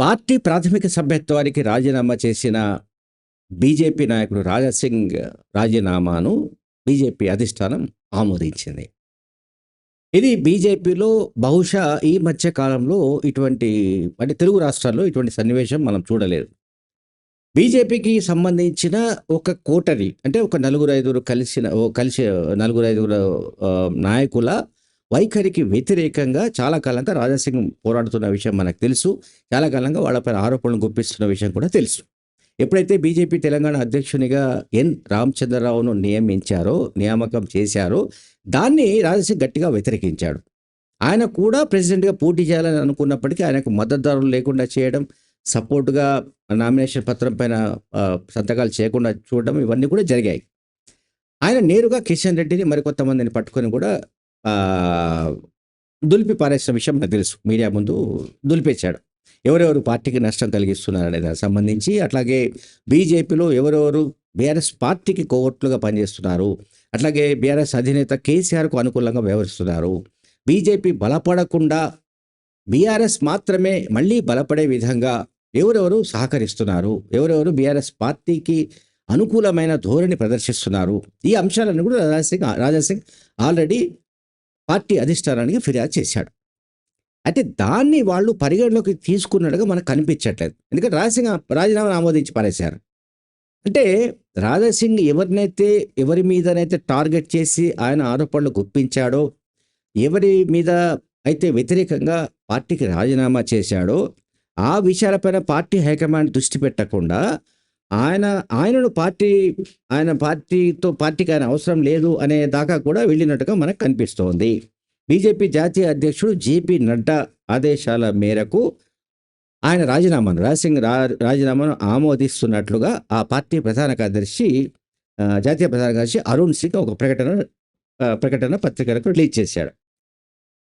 Party ప్రాథమిక సభ్యత్వానికి రాజీనామా చేసిన బీజేపీ నాయకుడు రాజాసింగ్ రాజీనామాను బీజేపీ అధిష్టానం ఆమోదించింది. ఇది బీజేపీలో బహుశా ఈ మధ్య కాలంలో ఇటువంటి అంటే తెలుగు రాష్ట్రాల్లో ఇటువంటి సన్నివేశం మనం చూడలేదు. బీజేపీకి సంబంధించిన ఒక కోటరి అంటే ఒక నలుగురు ఐదుగురు కలిసిన ఓ కలిసి నలుగురు ఐదుగురు నాయకుల వైఖరికి వ్యతిరేకంగా చాలా కాలంగా రాజాసింగ్ పోరాడుతున్న విషయం మనకు తెలుసు. చాలా కాలంగా వాళ్ళపైన ఆరోపణలు గుప్పిస్తున్న విషయం కూడా తెలుసు. ఎప్పుడైతే బీజేపీ తెలంగాణ అధ్యక్షునిగా ఎన్ రామచంద్రరావును నియమించారో నియామకం చేశారో దాన్ని రాజసింగ్ గట్టిగా వ్యతిరేకించాడు. ఆయన కూడా ప్రెసిడెంట్గా పోటీ చేయాలని అనుకున్నప్పటికీ ఆయనకు మద్దతుదారులు లేకుండా చేయడం సపోర్ట్గా నామినేషన్ పత్రం పైన సంతకాలు చేయకుండా చూడడం ఇవన్నీ కూడా జరిగాయి. ఆయన నేరుగా కిషన్ రెడ్డిని మరికొంతమందిని పట్టుకొని కూడా దులిపి పారేసిన విషయం నాకు తెలుసు. మీడియా ముందు దులిపేశాడు. ఎవరెవరు పార్టీకి నష్టం కలిగిస్తున్నారనే దానికి సంబంధించి అట్లాగే బీజేపీలో ఎవరెవరు బీఆర్ఎస్ పార్టీకి కోవట్లుగా పనిచేస్తున్నారు. అట్లాగే బీఆర్ఎస్ అధినేత కేసీఆర్కు అనుకూలంగా వ్యవహరిస్తున్నారు. బీజేపీ బలపడకుండా బీఆర్ఎస్ మాత్రమే మళ్ళీ బలపడే విధంగా ఎవరెవరు సహకరిస్తున్నారు? ఎవరెవరు బీఆర్ఎస్ పార్టీకి అనుకూలమైన ధోరణి ప్రదర్శిస్తున్నారు? ఈ అంశాలను కూడా రాజాసింగ్ రాజాసింగ్ ఆల్రెడీ పార్టీ అధిష్టానానికి ఫిర్యాదు చేశాడు. అయితే దాన్ని వాళ్ళు పరిగణలోకి తీసుకున్నట్టుగా మనకు కనిపించట్లేదు. ఎందుకంటే రాజసింగ్ రాజీనామాను ఆమోదించి పారేశారు. అంటే రాజాసింగ్ ఎవరినైతే ఎవరి మీదనైతే టార్గెట్ చేసి ఆయన ఆరోపణలు గుప్పించాడో ఎవరి మీద అయితే వ్యతిరేకంగా పార్టీకి రాజీనామా చేశాడో ఆ విషయాలపైన పార్టీ హైకమాండ్ దృష్టి పెట్టకుండా ఆయన ఆయనను పార్టీ ఆయన పార్టీతో పార్టీకి ఆయన అవసరం లేదు అనే దాకా కూడా వెళ్ళినట్టుగా మనకు కనిపిస్తోంది. బీజేపీ జాతీయ అధ్యక్షుడు జేపీ నడ్డా ఆదేశాల మేరకు ఆయన రాజీనామాను రాజసింగ్ రా రాజీనామాను ఆమోదిస్తున్నట్లుగా ఆ పార్టీ ప్రధాన కార్యదర్శి జాతీయ ప్రధాన కార్యదర్శి అరుణ్ సింగ్ ఒక ప్రకటన ప్రకటన పత్రికలకు రిలీజ్ చేశాడు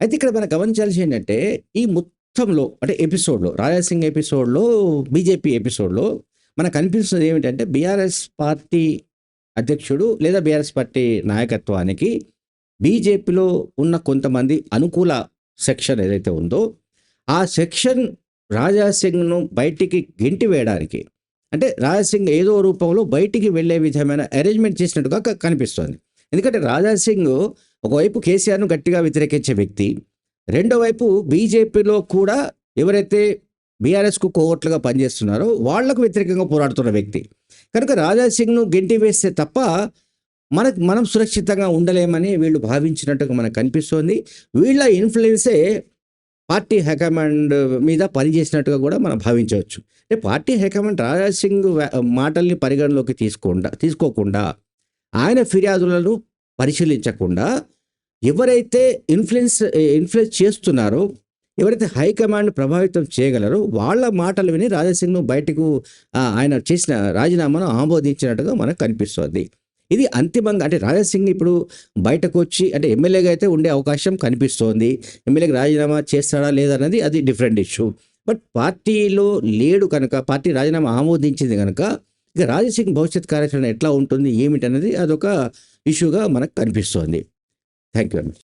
అయితే ఇక్కడ మనం గమనించాల్సి ఏంటంటే ఈ మొత్తంలో అంటే ఎపిసోడ్లో రాజాసింగ్ ఎపిసోడ్లో బీజేపీ ఎపిసోడ్లో మనకు కనిపిస్తున్నది ఏమిటంటే బీఆర్ఎస్ పార్టీ అధ్యక్షుడు లేదా బీఆర్ఎస్ పార్టీ నాయకత్వానికి బీజేపీలో ఉన్న కొంతమంది అనుకూల సెక్షన్ ఏదైతే ఉందో ఆ సెక్షన్ రాజాసింగ్ను బయటికి గెంటి వేయడానికి అంటే రాజాసింగ్ ఏదో రూపంలో బయటికి వెళ్ళే విధమైన అరేంజ్మెంట్ చేసినట్టుగా కనిపిస్తోంది. ఎందుకంటే రాజాసింగ్ ఒకవైపు కేసీఆర్ను గట్టిగా వ్యతిరేకించే వ్యక్తి రెండో వైపు బీజేపీలో కూడా ఎవరైతే బీఆర్ఎస్కు కోవట్లుగా పనిచేస్తున్నారో. వాళ్ళకు వ్యతిరేకంగా పోరాడుతున్న వ్యక్తి. కనుక రాజాసింగ్ను గెంటి వేస్తే తప్ప మనకు మనం సురక్షితంగా ఉండలేమని వీళ్ళు భావించినట్టుగా మనకు కనిపిస్తోంది. వీళ్ళ ఇన్ఫ్లుయెన్సే పార్టీ హైకమాండ్ మీద పనిచేసినట్టుగా కూడా మనం భావించవచ్చు. అంటే పార్టీ హైకమాండ్ రాజాసింగ్ మాటల్ని పరిగణలోకి తీసుకోకుండా తీసుకోకుండా ఆయన ఫిర్యాదులను పరిశీలించకుండా ఎవరైతే ఇన్ఫ్లుయెన్స్ ఇన్ఫ్లుయెన్స్ చేస్తున్నారో ఎవరైతే హైకమాండ్ ప్రభావితం చేయగలరో వాళ్ళ మాటలు విని రాజాసింగ్ను బయటకు ఆయన చేసిన రాజీనామాను ఆమోదించినట్టుగా మనకు కనిపిస్తోంది. ఇది అంతిమంగా అంటే రాజాసింగ్ ఇప్పుడు బయటకు వచ్చి అంటే ఎమ్మెల్యేగా అయితే ఉండే అవకాశం కనిపిస్తోంది. ఎమ్మెల్యేకి రాజీనామా చేస్తాడా లేదన్నది అది డిఫరెంట్ ఇష్యూ. బట్ పార్టీలో లేడు కనుక పార్టీ రాజీనామా ఆమోదించింది కనుక ఇక రాజసింగ్ భవిష్యత్ కార్యాచరణ ఎట్లా ఉంటుంది ఏమిటనేది అదొక ఇష్యూగా మనకు కనిపిస్తోంది. Thank you very much